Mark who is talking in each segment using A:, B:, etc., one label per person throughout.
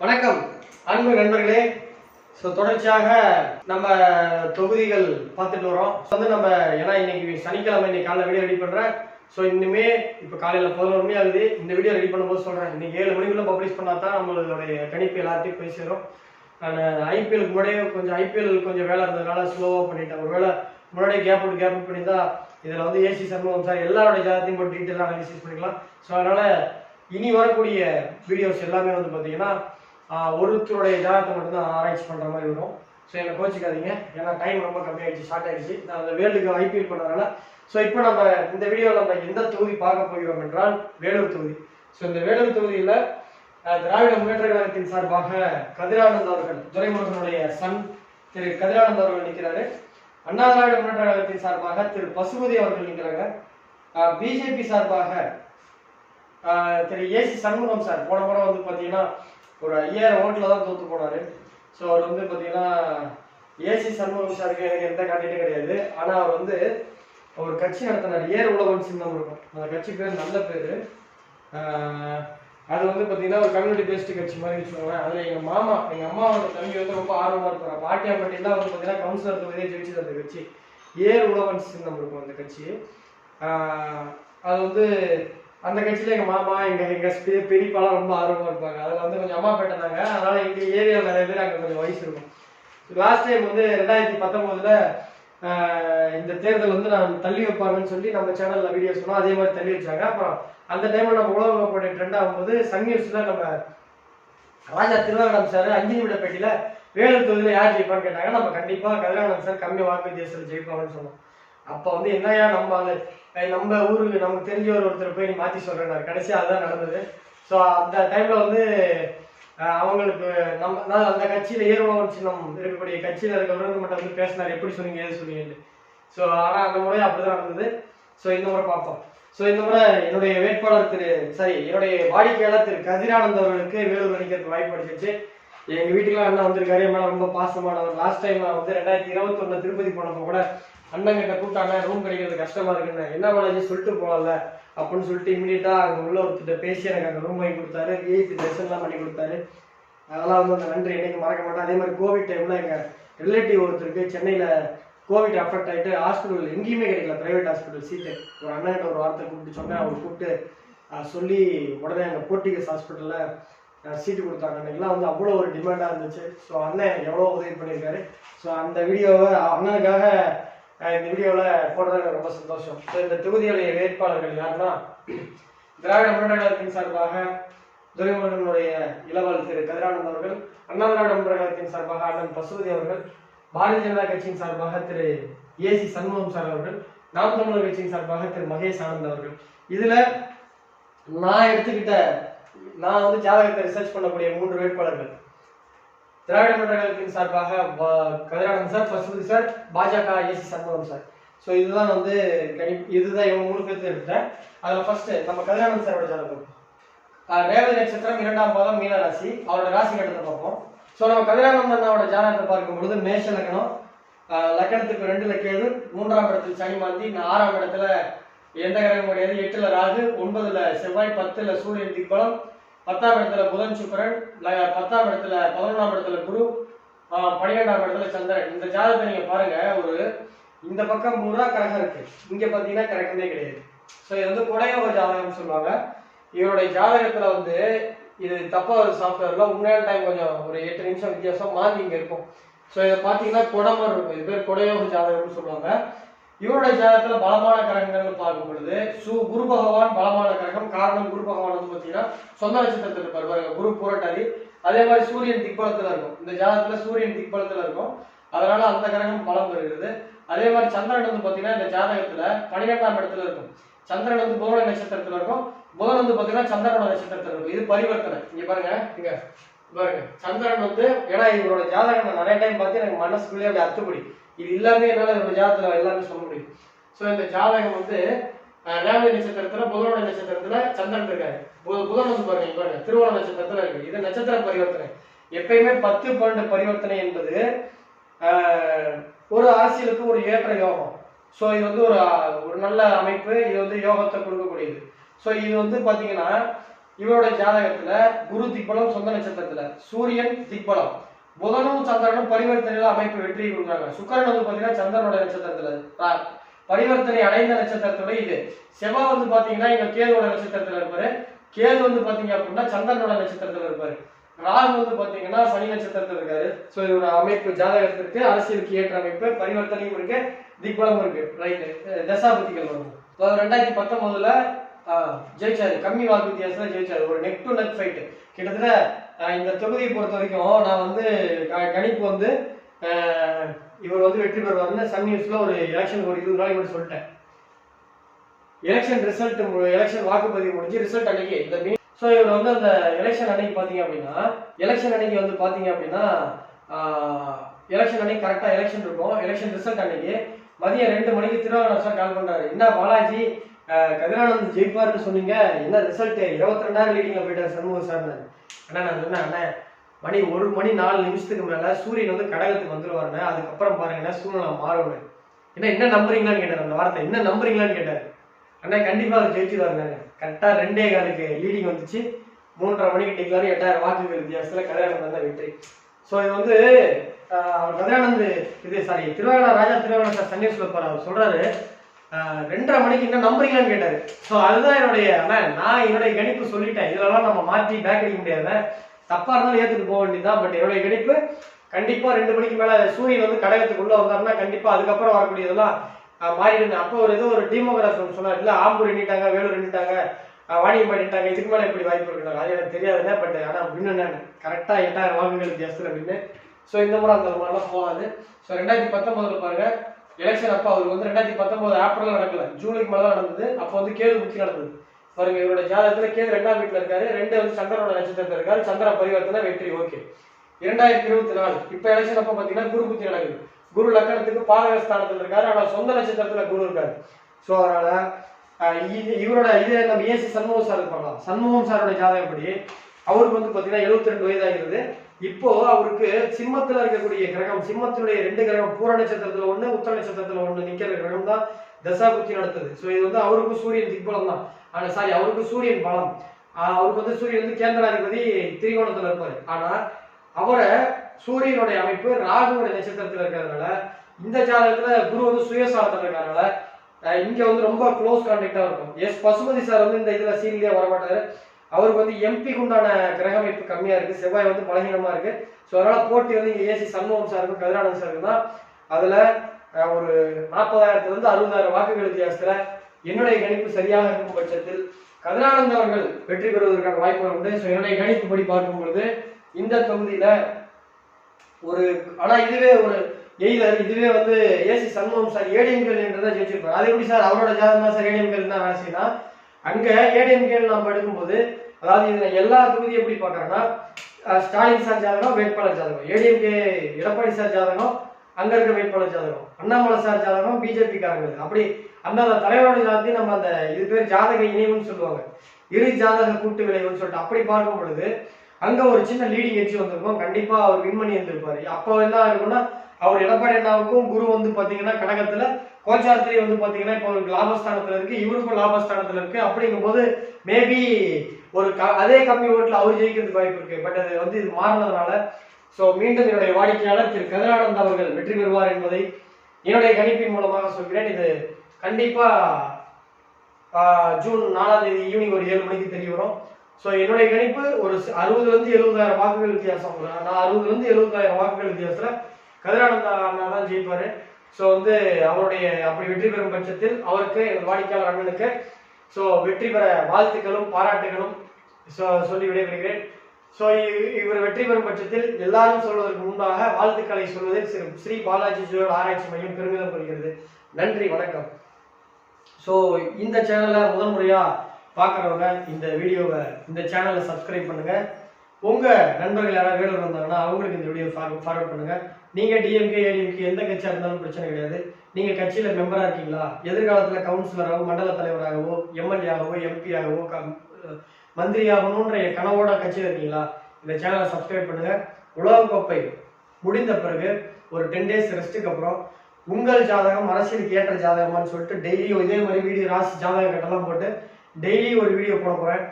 A: வணக்கம் அன்பு நண்பர்களே. ஸோ தொடர்ச்சியாக நம்ம தொகுதிகள் பார்த்துட்டு வரோம் வந்து நம்ம ஏன்னா இன்னைக்கு சனிக்கிழமை இன்னைக்கு காலைல வீடியோ ரெடி பண்ணுறேன் ஸோ இன்னுமே இப்போ காலையில் பதினோரு மணி ஆகுது. இந்த வீடியோ ரெடி பண்ணும்போது சொல்கிறேன் இன்னைக்கு ஏழு மணிக்குள்ள பப்ளிஷ் பண்ணால் தான் நம்மளுடைய கணிப்பு எல்லாத்தையும் போய் சேரும். நான் ஐபிஎலுக்கு முன்னாடியே கொஞ்சம் ஐபிஎல் கொஞ்சம் வேலை இருந்ததுனால ஸ்லோவாக பண்ணிட்டேன். ஒருவேளை முன்னாடியே கேப் விட்டு கேப் விட்டு பண்ணியிருந்தா இதில் வந்து ஏசி சண்முகம் சார் எல்லாரோட ஜாதத்தையும் போட்டு டீட்டெயிலாக அனாலிசிஸ் பண்ணிக்கலாம். ஸோ அதனால் இனி வரக்கூடிய வீடியோஸ் எல்லாமே வந்து பார்த்தீங்கன்னா ஒருத்தருடைய ஜாதகத்தை மட்டும்தான் ஆராய்ச்சி பண்ணுற மாதிரி வரும். ஸோ என்னை கோச்சிக்காதீங்க. ஏன்னா டைம் ரொம்ப கம்மியாயிடுச்சு ஷார்ட் ஆயிடுச்சு. நான் அந்த வேர்ல்டுக்கு ஐபிஎல் பண்ணதுனால. ஸோ இப்போ நம்ம இந்த வீடியோவில் நம்ம எந்த தொகுதி பார்க்க போகிறோம் என்றால் வேலூர் தொகுதி. ஸோ இந்த வேலூர் தொகுதியில் திராவிட முன்னேற்ற கழகத்தின் சார்பாக கதிரானந்த் அவர்கள் துரைமுருகனுடைய சன் திரு கதிரானந்த் அவர்கள் நிற்கிறாரு. அண்ணா திராவிட முன்னேற்ற கழகத்தின் சார்பாக திரு பசுபதி அவர்கள் நிற்கிறாங்க. பிஜேபி சார்பாக திரு ஏசி சண்முகம் சார் போன முறை வந்து பார்த்தீங்கன்னா ஒரு ஐயாயிரம் ஓட்டில் தான் தோத்து போனாரு. ஸோ அவர் வந்து பார்த்தீங்கன்னா ஏசி சண்முகம் சாருக்கு எனக்கு எந்த கண்டிட்டும் கிடையாது. ஆனால் அவர் வந்து ஒரு கட்சி நடத்தினார். ஏர் உழவன் சின்னம் இருக்கும். அந்த கட்சி பேர் நல்ல பேர். அது வந்து பார்த்தீங்கன்னா ஒரு கம்யூனிட்டி பேஸ்டு கட்சி மாதிரி வச்சுக்கோங்களேன். அதில் எங்கள் மாமா எங்கள் அம்மாவோட தம்பி வந்து ரொம்ப ஆர்வமாக இருப்பாங்க பாட்டியாம்பட்டியில் வந்து பார்த்தீங்கன்னா கவுன்சிலர் தொகுதியை ஜெயிச்சது அந்த கட்சி. ஏர் உழவன் சின்னம் இருக்கும் அந்த கட்சி. அது வந்து அந்த கட்சியில எங்க மாமா எங்க எங்க பெ- பெரியப்பாலாம் ரொம்ப ஆர்வமா இருப்பாங்க. அதுல வந்து கொஞ்சம் அம்மா பேட்டனாங்க அதனால எங்க ஏரியாவில் நிறைய பேர் அங்க கொஞ்சம் வயசு இருக்கும். லாஸ்ட் டைம் வந்து ரெண்டாயிரத்தி பத்தொன்பதுல இந்த தேர்தல் வந்து நான் தள்ளி வைப்பாங்கன்னு சொல்லி நம்ம சேனல்ல வீடியோ சொன்னோம். அதே மாதிரி தள்ளி வச்சாங்க. அப்புறம் அந்த டைம்ல நம்ம உலக கோப்பை ட்ரெண்ட் ஆகும்போது சன் நம்ம ராஜா திருவாரூரம் சார் அஞ்சு நிமிட பேட்டியில வேலூர் தொகுதியில் யார் ஜெயிப்பான்னு கேட்டாங்க. நம்ம கண்டிப்பா கதிரானந்த் சார் கம்மி வாக்கு தேசத்தில் ஜெயிப்பாங்கன்னு சொன்னோம். அப்போ வந்து என்னையா நம்ம அது நம்ம ஊருக்கு நமக்கு தெரிஞ்சவர் ஒருத்தர் போய் நீ மாற்றி சொல்கிறேன் கடைசியாக அதுதான் நடந்தது. ஸோ அந்த டைமில் வந்து அவங்களுக்கு நம்ம நான் அந்த கட்சியில் ஏறுபவன் சின்னம் இருக்கக்கூடிய கட்சியில் இருக்கிறவங்க மட்டும் வந்து பேசினார். எப்படி சொன்னீங்க ஏது சொன்னீங்கன்னு. ஸோ ஆனால் அந்த முறை அப்படி தான் நடந்தது. ஸோ இந்த முறை பார்ப்போம். ஸோ இந்த முறை என்னுடைய வேட்பாளர் திரு சாரி என்னுடைய வாடிக்கையாளர் திரு கதிரானந்த் அவர்களுக்கு வேலூர் அணிக்கிறதுக்கு வாய்ப்பு அடிச்சிச்சு எங்கள் வீட்டுக்குலாம் என்ன வந்திருக்காரு. என் மேலே ரொம்ப பாசமானவர். லாஸ்ட் டைம் வந்து ரெண்டாயிரத்தி இருபத்தொன்னு திருப்பதி போனப்போ கூட அண்ணன் கிட்ட கூப்பிட்டாங்க ரூம் கிடைக்கிறது கஷ்டமா இருக்குன்னு. என்ன பாலாஜி சொல்லிட்டு போகலாம்ல அப்படின்னு சொல்லிட்டு இமீடியட்டா அங்க உள்ள ஒருத்தர் பேசி எனக்கு அங்க ரூம் வாங்கி கொடுத்தாரு. விஐபி தரிசனம்லாம் பண்ணி கொடுத்தாரு. அதெல்லாம் வந்து அந்த நன்றி என்னைக்கு மறக்க மாட்டேன். அதே மாதிரி கோவிட் டைம்ல எங்க ரிலேட்டிவ் ஒருத்தருக்கு சென்னையில கோவிட் அஃபெக்ட் ஆயிட்டு ஹாஸ்பிட்டல் எங்கேயுமே கிடைக்கல. பிரைவேட் ஹாஸ்பிட்டல் சீட்டு ஒரு அண்ணன்கிட்ட ஒரு வார்த்தை கூப்பிட்டு சொன்னேன். அவர் கூப்பிட்டு சொல்லி உடனே அங்கே போர்ட்டிகஸ் ஹாஸ்பிட்டலில் சீட்டு கொடுத்தாங்க. அன்னைக்கெல்லாம் வந்து அவ்வளோ ஒரு டிமாண்டாக இருந்துச்சு. ஸோ அண்ணன் எனக்கு எவ்வளோ உதவி பண்ணியிருக்காரு. ஸோ அந்த வீடியோவை அண்ணனுக்காக இந்த வீடியோவில் போடுறது எனக்கு ரொம்ப சந்தோஷம். ஸோ இந்த தொகுதியுடைய வேட்பாளர்கள் யாருன்னா திராவிட முன்னேற்ற கழகத்தின் சார்பாக துரைமுருகனுடைய இளவல் திரு கதிரானந்த் அவர்கள் அண்ணா திராவிட முன்னேற்ற கழகத்தின் சார்பாக அண்ணன் பசுபதி அவர்கள் பாரதிய ஜனதா கட்சியின் சார்பாக திரு ஏசி சண்முகம் சார் அவர்கள் நாம் தமிழர் கட்சியின் சார்பாக திரு மகேஷ் ஆனந்த் அவர்கள். இதுல நான் எடுத்துக்கிட்ட நான் வந்து ஜாதகத்தை ரிசர்ச் பண்ணக்கூடிய மூன்று வேட்பாளர்கள். திராவிட முன்னேற்ற கழகத்தின் சார்பாக கதிரானந்த் சார் பசுபதி சார் பாஜக எஸ் சண்முகம் சார். ஸோ இதுதான் வந்து இதுதான் இவங்க மூணு பேர்த்து எடுத்தேன் அதில் ஃபர்ஸ்ட் நம்ம கதிரானந்த் சாரோட ஜாதகம். ரேவதி நட்சத்திரம் இரண்டாம் பாதம் மீன ராசி. அவரோட ராசி கட்டத்தை பார்ப்போம். ஸோ நம்ம கதிரானந்த் அண்ணாவோட ஜாதகத்தை பார்க்கும் பொழுது மேஷ லக்னம் லக்கணத்துக்கு ரெண்டுல கேது மூன்றாம் இடத்துல சனி மாந்தி நான் ஆறாம் இடத்துல எந்த கிரகம் கிடையாது எட்டுல ராகு ஒன்பதுல செவ்வாய் பத்துல சூரியன் திக்பலம் பத்தாம் இடத்துல புதன் சுக்கிரன் பத்தாம் இடத்துல பதினொன்றாம் இடத்துல குரு பனிரெண்டாம் பன்னிரெண்டாம் இடத்துல சந்திரன். இந்த ஜாதகத்தை நீங்க பாருங்க ஒரு இந்த பக்கம் பூரா கிரகம் இருக்கு. இங்க பாத்தீங்கன்னா கிரகமே கிடையாது. ஸோ இது வந்து குடையோக ஜாதகம்னு சொல்லுவாங்க. இவருடைய ஜாதகத்துல வந்து இது தப்பா ஒரு சாஃப்ட்வேர்ல உண்மையான டைம் கொஞ்சம் ஒரு எட்டு நிமிஷம் வித்தியாசம் மாறி இங்க இருக்கும். ஸோ இதை பார்த்தீங்கன்னா குடமர் இருக்கும். இது பேர் குடையோக ஜாதகம்னு சொல்லுவாங்க. இவருடைய ஜாதகத்துல பலமான கிரகங்கள்னு பார்க்கும் பொழுது சு குரு பகவான் பலமான கிரகம். காரணம் குரு பகவான் வந்து பார்த்தீங்கன்னா சொந்த நட்சத்திரத்தில் இருப்பார். பாருங்க குரு புரட்டாதி. அதே மாதிரி சூரியன் திக்பலத்துல இருக்கும். இந்த ஜாதகத்துல சூரியன் திக்பலத்துல இருக்கும். அதனால அந்த கிரகம் பலம் பெறுகிறது. அதே மாதிரி சந்திரன் வந்து பார்த்தீங்கன்னா இந்த ஜாதகத்துல பனிரெண்டாம் இடத்துல இருக்கும். சந்திரன் வந்து புதன நட்சத்திரத்துல இருக்கும். புதன் வந்து பாத்தீங்கன்னா சந்திரனோட நட்சத்திரத்துல இருக்கும். இது பரிவர்த்தனை. இங்க பாருங்க இங்க பாருங்க. சந்திரன் வந்து ஏன்னா இவரோட ஜாதகம் நான் நிறைய டைம் பார்த்து எனக்கு மனசுக்குள்ளேயே அப்படி அத்துப்படி. இது எல்லாமே என்னால இவரோட ஜாதகத்துல எல்லாமே சொல்ல முடியும். ஸோ இந்த ஜாதகம் வந்து அஹ், ரேவதி நட்சத்திரத்துல புதனோட நட்சத்திரத்துல சந்திரன் இருக்காரு. புதன் வந்து பாருங்க பாருங்க திருவோண நட்சத்திரத்துல இருக்கு. இது நட்சத்திர பரிவர்த்தனை. எப்பயுமே பத்து பன்னெண்டு பரிவர்த்தனை என்பது ஆஹ், ஒரு அரசியலுக்கு ஒரு ஏற்ற யோகம். ஸோ இது வந்து ஒரு ஒரு நல்ல அமைப்பு இது வந்து யோகத்தை கொடுக்கக்கூடியது. ஸோ இது வந்து பார்த்தீங்கன்னா இவரோட ஜாதகத்துல குரு திக்பலம் சொந்த நட்சத்திரத்துல. சூரியன் திக்பலம். புதனும் சந்திரனும் பரிவர்த்தனையில அமைப்பு வெற்றி கொடுக்குறாங்க. சுக்கரன் வந்து பாத்தீங்கன்னா சந்திரனோட நட்சத்திரத்துல ரா- பரிவர்த்தனை அடைந்த நட்சத்திரத்தோட இது. செவ்வாய் வந்து பாத்தீங்கன்னா இங்க கேதுவோட நட்சத்திரத்துல இருப்பாரு. கேது வந்து பாத்தீங்க அப்படின்னா சந்திரனோட நட்சத்திரத்துல இருப்பாரு. ராகு வந்து பாத்தீங்கன்னா சனி நட்சத்திரத்துல இருக்காரு. சோ இதோட அமைப்பு ஜாதகத்திற்கு அரசியலுக்கு ஏற்ற அமைப்பு. பரிவர்த்தனையும் இருக்கு. திக்பலம் இருக்கு. ரைட்டு தசாபதிகள் வரும். ரெண்டாயிரத்தி பத்தொன்பதுல ஜெயிச்சாரு. கம்மி வாக்கு வித்தியாசத்துல ஜெயிச்சாரு. ஒரு நெக் டு நெக் ஃபைட் கிட்டத்தட்ட இந்த தொகுதியை பொறுத்த வரைக்கும் நான் வந்து க- கணிப்பு வந்து இவர் வந்து வெற்றி பெறுவாருன்னு சன் நியூஸ்ல ஒரு எலெக்ஷன் ஒரு இருபது நாளைக்கு முன்னாடி சொல்லிட்டேன். எலெக்ஷன் ரிசல்ட் எலெக்ஷன் வாக்குப்பதிவு முடிஞ்சு ரிசல்ட் அன்னைக்கு இந்த மீன் ஸோ இவர் வந்து அந்த எலெக்ஷன் அன்னைக்கு பார்த்தீங்க அப்படின்னா எலெக்ஷன் அன்னைக்கு வந்து பார்த்தீங்க அப்படின்னா எலெக்ஷன் அன்னைக்கு கரெக்டாக எலெக்ஷன் இருக்கும். எலெக்ஷன் ரிசல்ட் அன்னைக்கு மதியம் ரெண்டு மணிக்கு திருவாரூர் சார் கால் பண்ணுறாரு என்ன பாலாஜி கதிரானந்த் ஜெயிப்பார்னு சொன்னீங்க. என்ன ரிசல்ட் இருபத்தி ரெண்டாயிரம் லீடிங்ல போயிட்டார் சண்முகம் சார் அண்ணா நான் சொன்னேன் அண்ணே மணி ஒரு மணி நாலு நிமிஷத்துக்கு மேல சூரியன் வந்து கடகத்துக்கு வந்துருவாருண்ணே அதுக்கப்புறம் பாருங்கன்னா சூழ்நிலை மாறும்னு. என்ன என்ன நம்புறீங்களான்னு கேட்டார் அந்த வார்த்தை. என்ன நம்புறீங்களான்னு கேட்டார். அண்ணா கண்டிப்பா அவர் ஜெயிச்சுவாருங்க கரெக்டா ரெண்டே காலுக்கு லீடிங் வந்துச்சு. மூன்றரை மணிக்கு டிக்ளாரி எட்டாயிரம் வாக்குகள் வித்தியாசத்துல கதிரானந்த் தான் வெற்றி. ஸோ இது வந்து அவர் கதிரானந்த் இது சாரி திருவாரணா ராஜா திருவாரணா சார் சன்னியூஸ்ல இருப்பார் அவர் சொல்றாரு ரெண்டரை மணிக்கு என்ன நம்புறீங்களான்னு கேட்டாரு. ஸோ அதுதான் என்னுடைய அண்ணன் நான் என்னுடைய கணிப்பு சொல்லிட்டேன். இதுலலாம் நம்ம மாற்றி பேக் அடிக்க முடியாது தப்பா இருந்தாலும் ஏற்றுட்டு போக வேண்டியதுதான். பட் என்னுடைய கணிப்பு கண்டிப்பா ரெண்டு மணிக்கு மேல சூரியன் வந்து கடகத்துக்குள்ள வந்தாருன்னா கண்டிப்பா அதுக்கப்புறம் வரக்கூடியதெல்லாம் ஆஹ் மாறிடுங்க. அப்போ ஒரு ஏதோ ஒரு டீமோகிராஃபர் சொன்னார். இல்ல ஆம்பூர் எண்ணிட்டாங்க வேலூர் எண்ணிட்டாங்க வாணியம் பண்ணிட்டாங்க. இதுக்கு மேல எப்படி வாய்ப்பு இருக்குனாங்க அது எனக்கு தெரியாதுல்ல பட் ஆனா அப்படின்னு கரெக்டா எட்டாயிரம் வாக்குகள் வித்தியாசத்தில் அப்படின்னு ஸோ இந்த முறை அந்த மாதிரிலாம் போகாது. ஸோ ரெண்டாயிரத்தி பத்தொன்பதுல பாருங்க. எலெக்ஷன் அப்போ அவருக்கு வந்து ரெண்டாயிரத்தி பத்தொன்பது ஏப்ரல் நடக்கல. ஜூலைக்கு மேலே தான் நடந்தது. அப்போ வந்து கேது புத்தி நடந்தது. பாருங்க இவரோட ஜாதகத்துல கேது ரெண்டாம் வீட்டில் இருக்காரு. ரெண்டு வந்து சந்திரனோட நட்சத்திரத்தில் இருக்காரு. சந்திர பரிவர்த்தனை வெற்றி ஓகே. இரண்டாயிரத்தி இருபத்தி நாலு. இப்போ எலெக்ஷன் அப்போ பார்த்தீங்கன்னா குரு புத்தி நடக்குது. குரு லக்கணத்துக்கு பாதக ஸ்தானத்தில் இருக்காரு. ஆனால் சொந்த நட்சத்திரத்துல குரு இருக்காரு. ஸோ அதனால இது- இவரோட இது நம்ம ஏசி சண்முகம் சார் பண்ணலாம். சண்முகம் சாரோட ஜாதகப்படி அவருக்கு வந்து பார்த்தீங்கன்னா எழுபத்தி ரெண்டு வயதாகிறது. இப்போ அவருக்கு சிம்மத்துல இருக்கக்கூடிய கிரகம் சிம்மத்தினுடைய ரெண்டு கிரகம் பூர நட்சத்திரத்துல ஒண்ணு உத்தர நட்சத்திரத்துல ஒண்ணு நிக்கிற கிரகம் தான் தசாபுத்தி நடத்துது. சோ இது வந்து அவருக்கும் சூரியன் திக்பலம் தான். ஆனா சாரி அவருக்கு சூரியன் பலம். ஆஹ் அவருக்கு வந்து சூரியன் வந்து கேந்திராதிபதி திரிகோணத்துல இருப்பாரு. ஆனா அவரை சூரியனுடைய அமைப்பு ராகுவோட நட்சத்திரத்துல இருக்கிறதுனால இந்த ஜாதகத்துல குரு வந்து சுயசாரத்தில் இருக்கிறதுனால அஹ் இங்க வந்து ரொம்ப க்ளோஸ் கான்டாக்டா இருக்கும். எஸ் பசுமதி சார் வந்து இந்த இதுல சீரியலே வரமாட்டாரு. அவருக்கு வந்து எம்பிக்கு உண்டான கிரகமைப்பு கம்மியாக கம்மியா இருக்கு. செவ்வாய் வந்து பலகீனமா இருக்கு. ஸோ அதனால போட்டி வந்து இங்க ஏசி சண்முகம் சாருக்கும் கதிரானந்த் சார் தான் அதுல ஒரு நாற்பதாயிரத்துல இருந்து அறுபதாயிரம் வாக்குகள் வித்தியாசத்துல என்னுடைய கணிப்பு சரியாக இருக்கும் பட்சத்தில் கதிரானந்த் அவர்கள் வெற்றி பெறுவதற்கான வாய்ப்புகள் உண்டு. ஸோ என்னுடைய கணிப்பு படி பார்க்கும் பொழுது இந்த தொகுதியில ஒரு ஆனா இதுவே ஒரு எய்லர் இதுவே வந்து ஏசி சண்முகம் சார் ஏடிஎம்கள் என்றதை ஜெயிச்சிருப்பாரு. அது எப்படி சார் அவரோட ஜாதகம் தான் சார் ஏடிஎம்கள் தான் வேலை அங்க ஏடிஎம்கே நம்ம எடுக்கும்போது அதாவது இதுல எல்லா தொகுதியும் எப்படி பார்க்கறோம்னா ஸ்டாலின் சார் ஜாதகம் வேட்பாளர் ஜாதகம். ஏடிஎம்கே எடப்பாடி சார் ஜாதகம் அங்க இருக்க வேட்பாளர் ஜாதகம். அண்ணாமலை சார் ஜாதகம் பிஜேபி காரங்க அப்படி அந்தந்த அந்த தலைவரோட ஜாதகத்தையும் நம்ம அந்த இது பேர் ஜாதக இணைவுன்னு சொல்லுவாங்க. இரு ஜாதக கூட்டு விளைவுன்னு சொல்லிட்டு அப்படி பார்க்கும் பொழுது அங்க ஒரு சின்ன லீடிங் எச்சு வந்திருக்கும். கண்டிப்பா அவர் வின் பண்ணி இருந்திருப்பாரு. அப்போ என்ன இருக்கும்னா அவர் எடப்பாடி அண்ணாவுக்கும் குரு வந்து பாத்தீங்கன்னா கழகத்துல கோச்சாரத்திலே வந்து பாத்தீங்கன்னா இப்போ அவருக்கு லாபஸ்தானத்துல இருக்கு இவருக்கும் லாபஸ்தானத்துல இருக்கு. அப்படிங்கும்போது மேபி ஒரு க- அதே கம்மி ஓட்டுல அவர் ஜெயிக்கிறதுக்கு வாய்ப்பு இருக்கு. பட் அது வந்து இது மாறினதுனால ஸோ மீண்டும் என்னுடைய வாடிக்கையாளர் திரு கதிரானந்த் அவர்கள் வெற்றி பெறுவார் என்பதை என்னுடைய கணிப்பின் மூலமாக சொல்கிறேன். இது கண்டிப்பா ஜூன் நாலாம் தேதி ஈவினிங் ஒரு ஏழு மணிக்கு தெரிய வரும். ஸோ என்னுடைய கணிப்பு ஒரு அறுபதுலேருந்து அறுபதுல இருந்து எழுபதாயிரம் வாக்குகள் வித்தியாசம். நான் அறுபதுல இருந்து எழுபதாயிரம் வாக்குகள் வித்தியாசத்துல கதிரானந்த அண்ணா தான் ஜெயிப்பாரு. ஸோ வந்து அவருடைய அப்படி வெற்றி பெறும் பட்சத்தில் அவருக்கு எங்கள் வாடிக்கையாளர் அண்ணனுக்கு ஸோ வெற்றி பெற வாழ்த்துக்களும் பாராட்டுகளும் ஸோ சொல்லி விடைபெறுகிறேன். ஸோ இவர் வெற்றி பெறும் பட்சத்தில் எல்லாரும் சொல்வதற்கு முன்பாக வாழ்த்துக்களை சொல்வதில் ஸ்ரீ ஸ்ரீ பாலாஜி ஜுவல் ஆராய்ச்சி மையம் பெருமிதம் கொள்கிறது. நன்றி வணக்கம். ஸோ இந்த சேனலை முதல் முறையாக பார்க்குறவங்க இந்த வீடியோவை இந்த சேனலை சப்ஸ்கிரைப் பண்ணுங்கள் உங்கள் நண்பர்கள் யாராவது வேலூர் வந்தாங்கன்னா அவங்களுக்கு இந்த வீடியோ ஃபார்வர்ட் பண்ணுங்கள் நீங்க டிஎம்கே ஏடிஎம்கே எந்த கட்சியா இருந்தாலும் பிரச்சனை கிடையாது. நீங்க கட்சியில மெம்பரா இருக்கீங்களா? எதிர்காலத்துல கவுன்சிலராகவோ மண்டல தலைவராகவோ எம்எல்ஏ ஆகவோ எம்பி ஆகவோ கம்- மந்திரி ஆகணுன்ற கனவோட கட்சியில இருக்கீங்களா? இந்த சேனலை சப்ஸ்கிரைப் பண்ணுங்க. உலகக்கோப்பை முடிந்த பிறகு ஒரு டென் டேஸ் ரெஸ்ட்டுக்கு அப்புறம் உங்கள் ஜாதகம் அரசியலுக்கு ஏற்ற ஜாதகமான்னு சொல்லிட்டு டெய்லியும் இதே மாதிரி வீடியோ ராசி ஜாதகம் கட்டெல்லாம் போட்டு டெய்லி ஒரு வீடியோ போட போறேன்.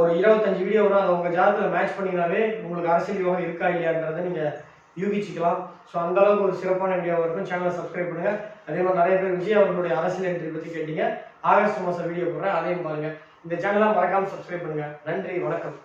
A: ஒரு இருபத்தஞ்சு வீடியோ வரும். அதை உங்க ஜாதகத்தில் மேட்ச் பண்ணினாவே உங்களுக்கு அரசியல் யோகம் இருக்கா இல்லையான்றதை நீங்க யூகிச்சிக்கலாம். ஸோ அந்த அளவுக்கு ஒரு சிறப்பான வீடியோவாக இருக்கும். சேனலை சப்ஸ்கிரைப் பண்ணுங்க. அதே மாதிரி நிறைய பேர் விஜய் அவர்களுடைய அரசியல் என்ட்ரி பற்றி கேட்டீங்க. ஆகஸ்ட் மாதம் வீடியோ போடுறேன். அதையும் பாருங்க. இந்த சேனலாம் மறக்காம சப்ஸ்கிரைப் பண்ணுங்க. நன்றி. வணக்கம்.